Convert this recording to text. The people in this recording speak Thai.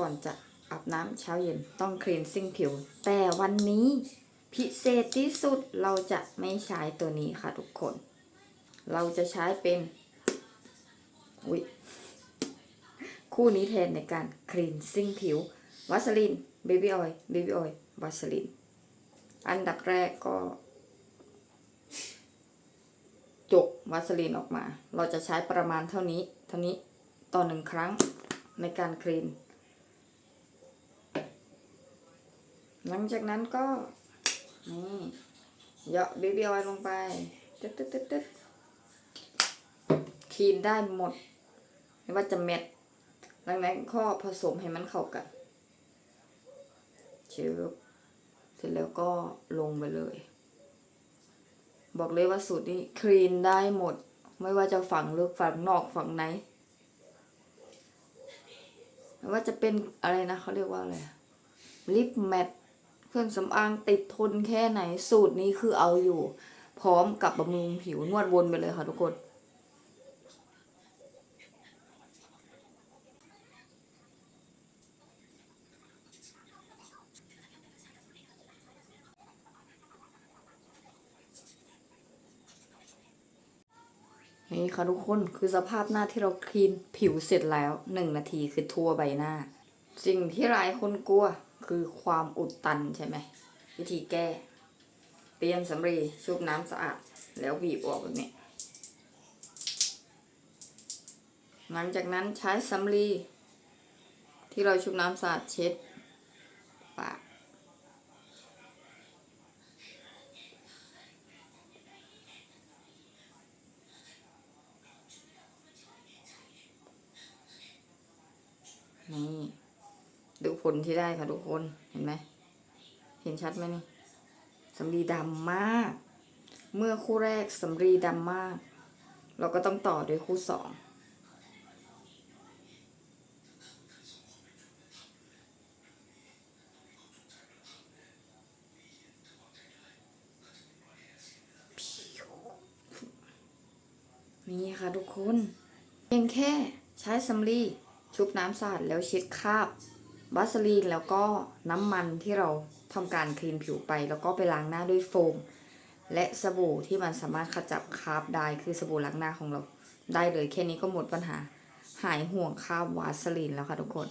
ก่อนจะอาบน้ำเช้าเย็นต้องคลีนซิ่งผิว แต่วันนี้พิเศษที่สุดเราจะไม่ใช้ตัวนี้ค่ะทุกคน เราจะใช้เป็นอุ๊ยคู่นี้แทนในการคลีนซิ่งผิววัสลินเบบี้ออยล์เบบี้ออยล์วัสลินอันดับแรกก็ จกวัสลินออกมา เราจะใช้ประมาณเท่านี้ เท่านี้ต่อหนึ่งครั้งในการคลีน หลังจากนั้นก็นี่เหยาะเบบี้ออยล์ลงไปตึ๊ดตึ๊ดตึ๊ดตึ๊ดคลีนได้หมด ไม่ว่าจะเม็ดหลังนั้นก็ผสมให้มันเข้ากันเชื้อเสร็จแล้วก็ลงไปเลย บอกเลยว่าสูตรนี้คลีนได้หมด ไม่ว่าจะฝั่งลึกฝั่งนอกฝั่งไหนไม่ว่าจะเป็นอะไรนะเขาเรียกว่าอะไรลิปแมท เครื่องสำอางติดทนแค่ไหนสูตรนี้คือเอาอยู่ พร้อมกับบำรุงผิวนวดวนไปเลยค่ะทุกคนนี่ค่ะทุกคนคือสภาพหน้าที่เราคลีนผิวเสร็จแล้วหนึ่งนาทีคือทั่วใบหน้า สิ่งที่หลายคนกลัว คือความอุดตันใช่ไหมวิธีแก้ เตรียมสำลีชุบน้ำสะอาด แล้วบีบออกแบบนี้ หลังจากนั้นใช้สำลีที่เราชุบน้ำสะอาดเช็ดปากนี่ ดูผลที่ได้ค่ะทุกคนเห็นไหมเห็นชัดไหมนี่สำลีดำมาก เมื่อคู่แรกสำลีดำมาก เราก็ต้องต่อด้วยคู่สองนี่ค่ะทุกคน เพียงแค่ใช้สำลีชุบน้ำสะอาดแล้วเช็ดคราบ วาสลีนแล้วก็น้ำมันที่เราทำการคลีนผิวไป แล้วก็ไปล้างหน้าด้วยโฟม และสบู่ที่มันสามารถขจับคราบได้คือสบู่ล้างหน้าของเราได้เลยแค่นี้ก็หมดปัญหา หายห่วงคราบวาสลีนแล้วค่ะทุกคน